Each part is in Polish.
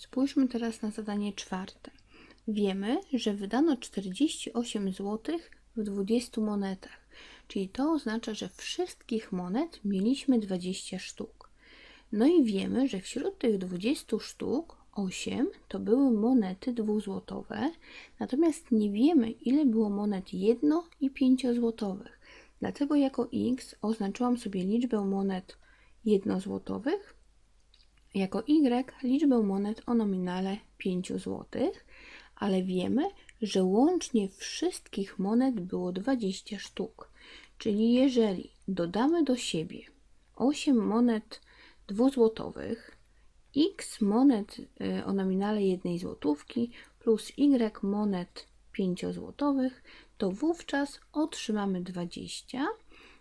Spójrzmy teraz na zadanie czwarte. Wiemy, że wydano 48 zł w 20 monetach, czyli to oznacza, że wszystkich monet mieliśmy 20 sztuk. No i wiemy, że wśród tych 20 sztuk 8 to były monety dwuzłotowe, natomiast nie wiemy, ile było monet 1 i 5 złotowych. Dlatego jako x oznaczyłam sobie liczbę monet jednozłotowych, jako y liczbę monet o nominale 5 zł, ale wiemy, że łącznie wszystkich monet było 20 sztuk. Czyli jeżeli dodamy do siebie 8 monet dwuzłotowych, x monet y, o nominale 1 złotówki plus y monet 5 złotowych, to wówczas otrzymamy 20,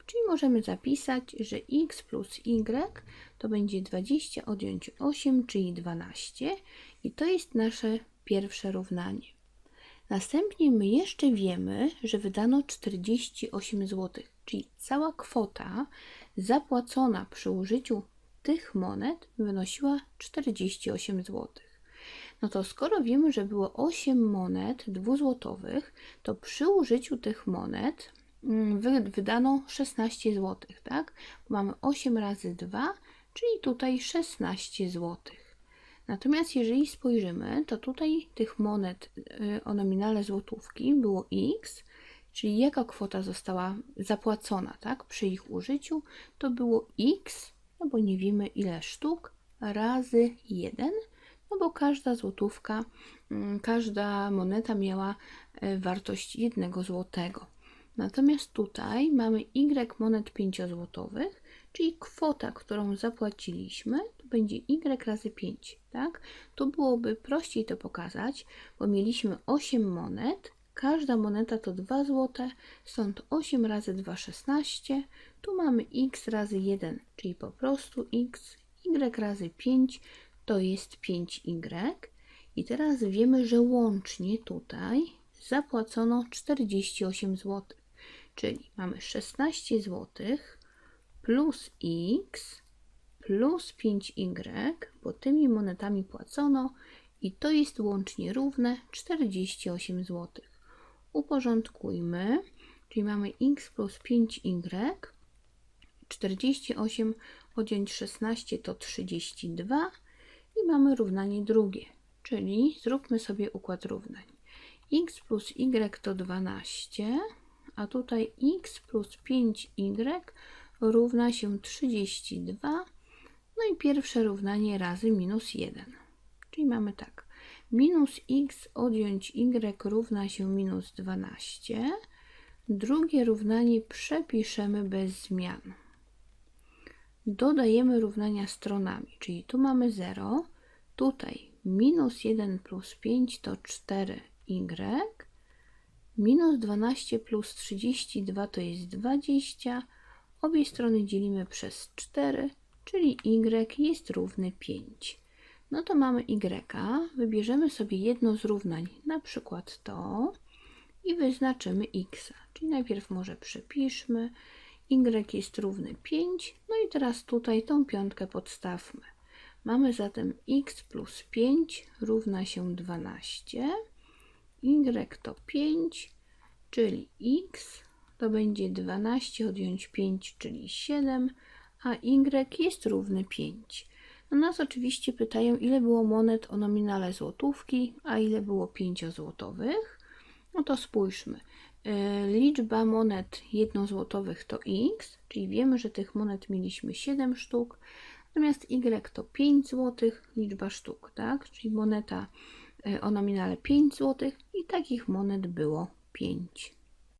czyli możemy zapisać, że x plus y to będzie 20 odjąć 8, czyli 12 i to jest nasze pierwsze równanie. Następnie my jeszcze wiemy, że wydano 48 zł, czyli cała kwota zapłacona przy użyciu tych monet wynosiła 48 zł. No to skoro wiemy, że było 8 monet dwuzłotowych, to przy użyciu tych monet wydano 16 zł, tak? Mamy 8 razy 2, czyli tutaj 16 zł. Natomiast jeżeli spojrzymy, to tutaj tych monet y, o nominale złotówki było x, czyli jaka kwota została zapłacona tak, przy ich użyciu, to było x, no bo nie wiemy ile sztuk, razy 1, no bo każda złotówka, mm, każda moneta miała y, wartość jednego złotego. Natomiast tutaj mamy y monet 5 złotowych, czyli kwota, którą zapłaciliśmy, to będzie y razy 5, tak? Tu byłoby prościej to pokazać, bo mieliśmy 8 monet, każda moneta to 2 zł, stąd 8 razy 2 16, tu mamy x razy 1, czyli po prostu x, y razy 5 to jest 5y. I teraz wiemy, że łącznie tutaj zapłacono 48 zł, czyli mamy 16 złotych plus x plus 5y, bo tymi monetami płacono i to jest łącznie równe 48 zł. Uporządkujmy, czyli mamy x plus 5y, 48 odjąć 16 to 32 i mamy równanie drugie, czyli zróbmy sobie układ równań. x plus y to 12, a tutaj x plus 5y równa się 32. No i pierwsze równanie razy minus 1. Czyli mamy tak. Minus x odjąć y równa się minus 12. Drugie równanie przepiszemy bez zmian. Dodajemy równania stronami, czyli tu mamy 0, tutaj minus 1 plus 5 to 4y, minus 12 plus 32 to jest 20, Obie strony dzielimy przez 4, czyli y jest równy 5. No to mamy y, wybierzemy sobie jedno z równań, na przykład to i wyznaczymy x. Czyli najpierw może przepiszmy, y jest równy 5, no i teraz tutaj tą piątkę podstawmy. Mamy zatem x plus 5 równa się 12, y to 5, czyli x to będzie 12 odjąć 5, czyli 7, a y jest równy 5. No nas oczywiście pytają, ile było monet o nominale złotówki, a ile było 5 złotowych. No to spójrzmy. E, liczba monet jednozłotowych to x, czyli wiemy, że tych monet mieliśmy 7 sztuk, natomiast y to 5 złotych, liczba sztuk, tak? Czyli moneta o nominale 5 złotych i takich monet było 5.